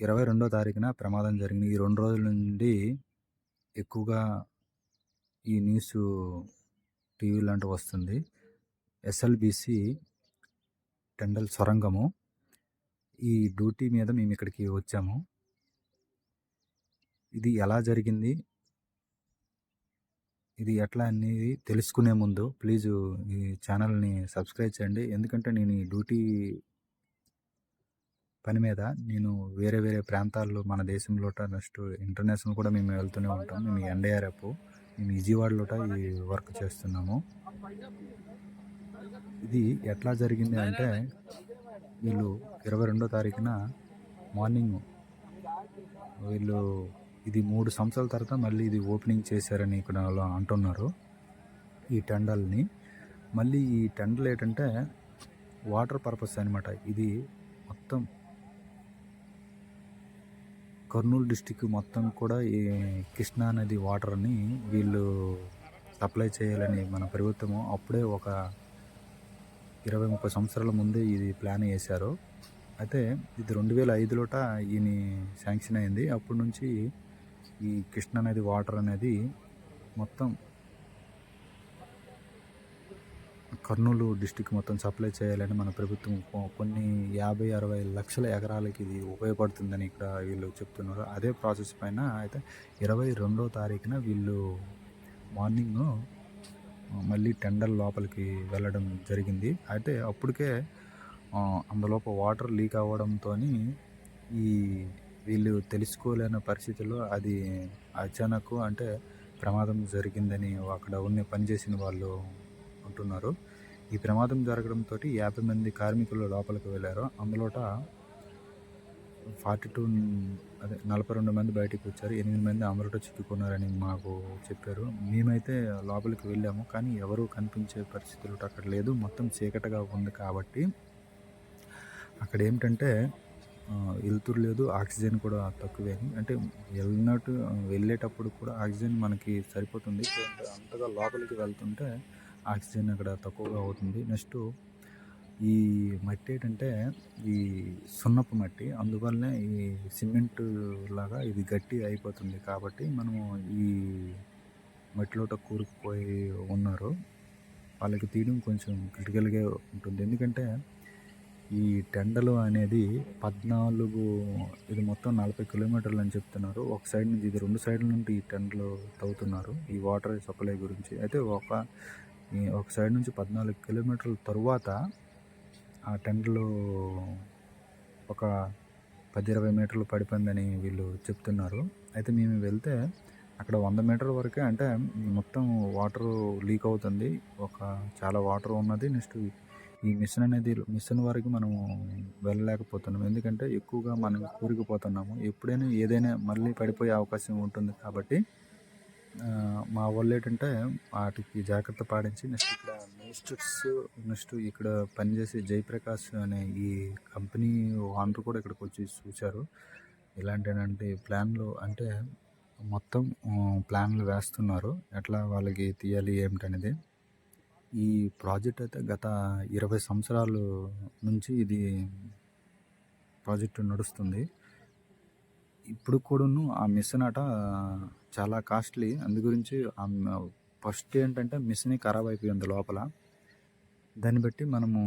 ఇరవై రెండో తారీఖున ప్రమాదం జరిగింది. ఈ రెండు రోజుల నుండి ఎక్కువగా ఈ న్యూస్ టీవీ లాంటివి వస్తుంది. ఎస్ఎల్బిసి టెండల్ సొరంగము. ఈ డ్యూటీ మీద మేము ఇక్కడికి వచ్చాము. ఇది ఎలా జరిగింది? ఇది ఎట్లా అనేది తెలుసుకునే ముందు ప్లీజ్ ఈ ఛానల్ని సబ్స్క్రైబ్ చేయండి. ఎందుకంటే నేను ఈ డ్యూటీ పని మీద నేను వేరే వేరే ప్రాంతాల్లో మన దేశంలో నెక్స్ట్ ఇంటర్నేషనల్ కూడా మేము వెళ్తూనే ఉంటాం. మేము ఎన్డీఆర్ఎఫ్ మేము విజయవాడలోట ఈ వర్క్ చేస్తున్నాము. ఇది ఎట్లా జరిగింది అంటే వీళ్ళు ఇరవై రెండో తారీఖున మార్నింగ్ వీళ్ళు ఇది మూడు సంవత్సరాల తర్వాత మళ్ళీ ఇది ఓపెనింగ్ చేశారని ఇక్కడ అంటున్నారు ఈ టెండల్ని మళ్ళీ ఈ టెండల్ ఏంటంటే వాటర్ పర్పస్ అనమాట ఇది మొత్తం కర్నూలు డిస్టిక్ మొత్తం కూడా ఈ కృష్ణా నది వాటర్ని వీళ్ళు సప్లై చేయాలని మన ప్రభుత్వము అప్పుడే ఒక ఇరవై ముప్పై సంవత్సరాల ముందే ఇది ప్లాన్ వేశారు అయితే ఇది రెండు వేల ఐదులోట ఈయన శాంక్షన్ అయింది. అప్పటి నుంచి ఈ కృష్ణా నది వాటర్ అనేది మొత్తం కర్నూలు డిస్టిక్ మొత్తం సప్లై చేయాలని మన ప్రభుత్వం కొన్ని యాభై అరవై లక్షల ఎకరాలకి ఇది ఉపయోగపడుతుందని ఇక్కడ వీళ్ళు చెప్తున్నారు. అదే ప్రాసెస్ పైన అయితే ఇరవై రెండో తారీఖున వీళ్ళు మార్నింగ్ మళ్ళీ టెండర్ లోపలికి వెళ్ళడం జరిగింది. అయితే అప్పటికే అందులోపు వాటర్ లీక్ అవ్వడంతో ఈ వీళ్ళు తెలుసుకోలేని పరిస్థితుల్లో అది అచానక్ అంటే ప్రమాదం జరిగిందని అక్కడ ఉన్న పనిచేసిన వాళ్ళు అంటున్నారు. ఈ ప్రమాదం జరగడంతో యాభై మంది కార్మికులు లోపలికి వెళ్ళారు. అందులోట ఫార్టీ టూ అదే నలభై రెండు మంది బయటికి వచ్చారు. ఎనిమిది మంది అమరట చిక్కుకున్నారని మాకు చెప్పారు. మేమైతే లోపలికి వెళ్ళాము కానీ ఎవరు కనిపించే పరిస్థితులు అక్కడ లేదు. మొత్తం చీకటిగా ఉంది కాబట్టి అక్కడ ఏమిటంటే వెళ్తురు వెలుతురు లేదు ఆక్సిజన్ కూడా తక్కువే. అంటే వెళ్ళినట్టు వెళ్ళేటప్పుడు కూడా ఆక్సిజన్ మనకి సరిపోతుంది. అంటే అంతగా లోపలికి వెళ్తుంటే ఆక్సిజన్ అక్కడ తక్కువగా అవుతుంది. నెక్స్ట్ ఈ మట్టి ఏంటంటే ఈ సున్నపు మట్టి అందువల్లనే ఈ సిమెంట్ లాగా ఇది గట్టి అయిపోతుంది. కాబట్టి మనము ఈ మట్టిలోట కూరుకుపోయి ఉన్నారు. వాళ్ళకి తీయడం కొంచెం క్రిటికల్గా ఉంటుంది. ఎందుకంటే ఈ టెండలు అనేది పద్నాలుగు ఇది మొత్తం నలభై కిలోమీటర్లు అని చెప్తున్నారు. ఒక సైడ్ నుంచి ఇది రెండు సైడ్ల నుండి ఈ టెండలు తవ్వుతున్నారు. ఈ వాటర్ సప్లై గురించి. అయితే ఒక ఒక సైడ్ నుంచి పద్నాలుగు కిలోమీటర్ల తరువాత ఆ టెండలు ఒక పది ఇరవై మీటర్లు పడిపోయిందని వీళ్ళు చెప్తున్నారు. అయితే మేము వెళ్తే అక్కడ వంద మీటర్ల వరకే అంటే మొత్తం వాటర్ లీక్ అవుతుంది. ఒక చాలా వాటర్ ఉన్నది. నెక్స్ట్ ఈ మిషన్ అనేది మిషన్ వరకు మనము వెళ్ళలేకపోతున్నాం. ఎందుకంటే ఎక్కువగా మనం కూరుకుపోతున్నాము. ఎప్పుడైనా ఏదైనా మళ్ళీ పడిపోయే అవకాశం ఉంటుంది కాబట్టి మా వాళ్ళు ఏంటంటే వాటికి జాగ్రత్త పాటించి నెక్స్ట్ ఇక్కడ మినిస్టర్స్ నెక్స్ట్ ఇక్కడ పనిచేసే జయప్రకాష్ అనే ఈ కంపెనీ ఓనర్ కూడా ఇక్కడికి వచ్చి చూశారు. ఇలాంటి ప్లాన్లు అంటే మొత్తం ప్లాన్లు వేస్తున్నారు. ఎట్లా వాళ్ళకి తీయాలి ఏమిటనేది. ఈ ప్రాజెక్ట్ అయితే గత ఇరవై సంవత్సరాలు నుంచి ఇది ప్రాజెక్టు నడుస్తుంది. ఇప్పుడు కూడాను ఆ మిషన్ అట చాలా కాస్ట్లీ. అందు గురించి ఫస్ట్ ఏంటంటే మిషన్ ఖరాబ్ అయిపోయింది లోపల. దాన్ని బట్టి మనము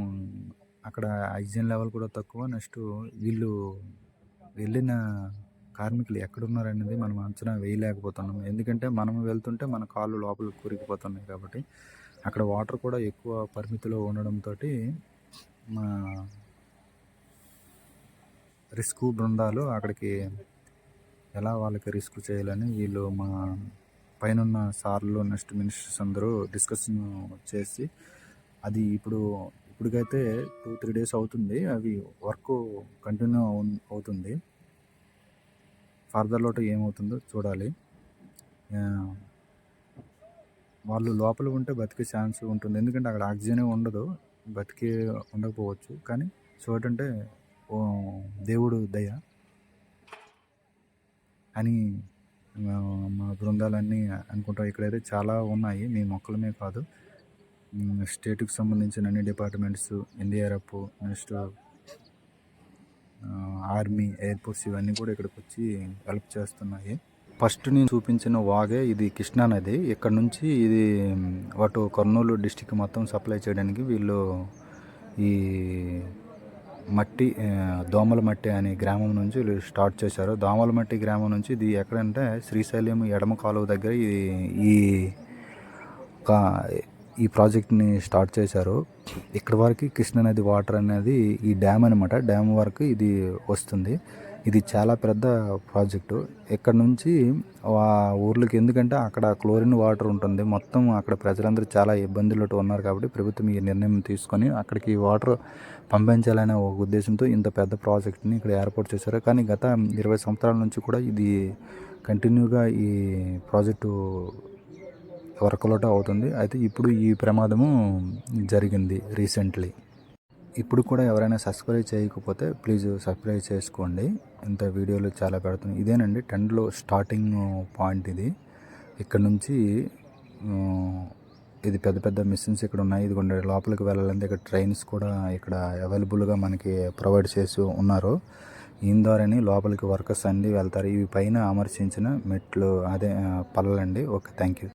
అక్కడ ఆక్సిజన్ లెవెల్ కూడా తక్కువ. నెక్స్ట్ వీళ్ళు వెళ్ళిన కార్మికులు ఎక్కడున్నారనేది మనం అంచనా వేయలేకపోతున్నాం. ఎందుకంటే మనం వెళ్తుంటే మన కాళ్ళు లోపల కూరికిపోతున్నాయి కాబట్టి అక్కడ వాటర్ కూడా ఎక్కువ పరిమితిలో ఉండడంతో మా రిస్క్ బృందాలు అక్కడికి ఎలా వాళ్ళకి రిస్క్ చేయాలని వీళ్ళు మా పైన సార్లు నెక్స్ట్ మినిస్టర్స్ అందరూ డిస్కషన్ చేసి అది ఇప్పుడు ఇప్పటికైతే టూ త్రీ డేస్ అవుతుంది అవి వర్క్ కంటిన్యూ అవుతుంది. ఫర్దర్ లోట ఏమవుతుందో చూడాలి. వాళ్ళు లోపల ఉంటే బతికే ఛాన్స్ ఉంటుంది. ఎందుకంటే అక్కడ ఆక్సిజనే ఉండదు బతికే ఉండకపోవచ్చు. కానీ చూడంటే దేవుడు దయ. అని మా- మా బృందాలన్నీ అనుకుంటాం ఇక్కడైతే చాలా ఉన్నాయి. మీ మొక్కలమే కాదు. స్టేట్కి సంబంధించిన అన్ని departments NDRF next army air force ఇవన్నీ కూడా ఇక్కడికి వచ్చి హెల్ప్ చేస్తున్నాయి. ఫస్ట్ నేను చూపించిన వాగే ఇది కృష్ణా నది. ఇక్కడ నుంచి ఇది అటు కర్నూలు డిస్టిక్ మొత్తం సప్లై చేయడానికి వీళ్ళు ఈ మట్టి దోమలమట్టి దోమల మట్టి అనే గ్రామం నుంచి వీళ్ళు స్టార్ట్ చేశారు. దోమల మట్టి గ్రామం నుంచి ఇది ఎక్కడంటే శ్రీశైలం ఎడమ కాలువ దగ్గర ఈ ఒక ఈ ప్రాజెక్ట్ని స్టార్ట్ చేశారు. ఇక్కడ వరకు కృష్ణానది వాటర్ అనేది ఈ డ్యామ్ అనమాట డ్యామ్ వరకు ఇది వస్తుంది. ఇది చాలా పెద్ద ప్రాజెక్టు. ఇక్కడ నుంచి ఆ ఊర్లకి ఎందుకంటే అక్కడ క్లోరిన్ వాటర్ ఉంటుంది. మొత్తం అక్కడ ప్రజలందరూ చాలా ఇబ్బందులతో ఉన్నారు కాబట్టి ప్రభుత్వం ఈ నిర్ణయం తీసుకొని అక్కడికి వాటర్ పంపించాలనే ఒక ఉద్దేశంతో ఇంత పెద్ద ప్రాజెక్ట్ని ఇక్కడ ఏర్పాటు చేశారు. కానీ గత ఇరవై సంవత్సరాల నుంచి కూడా ఇది కంటిన్యూగా ఈ ప్రాజెక్టు వర్కౌట్ అవుతుంది. అయితే ఇప్పుడు ఈ ప్రమాదము జరిగింది రీసెంట్లీ. ఇప్పుడు కూడా ఎవరైనా సబ్స్క్రైబ్ చేయకపోతే ప్లీజ్ సబ్స్క్రైబ్ చేసుకోండి. ఇంత వీడియోలు చాలా పెడుతున్నాయి. ఇదేనండి టెన్లో స్టార్టింగ్ పాయింట్ ఇది. ఇక్కడ నుంచి ఇది పెద్ద పెద్ద మిషన్స్ ఇక్కడ ఉన్నాయి. ఇది కొన్ని లోపలికి వెళ్ళాలంటే ఇక్కడ ట్రైన్స్ కూడా ఇక్కడ అవైలబుల్గా మనకి ప్రొవైడ్ చేసి ఉన్నారు. ఈయన ద్వారానే లోపలికి వర్కర్స్ అన్నీ వెళ్తారు. ఇవి పైన అమర్చించిన మెట్లు అదే ఆ, పల్లలండి. Okay thank you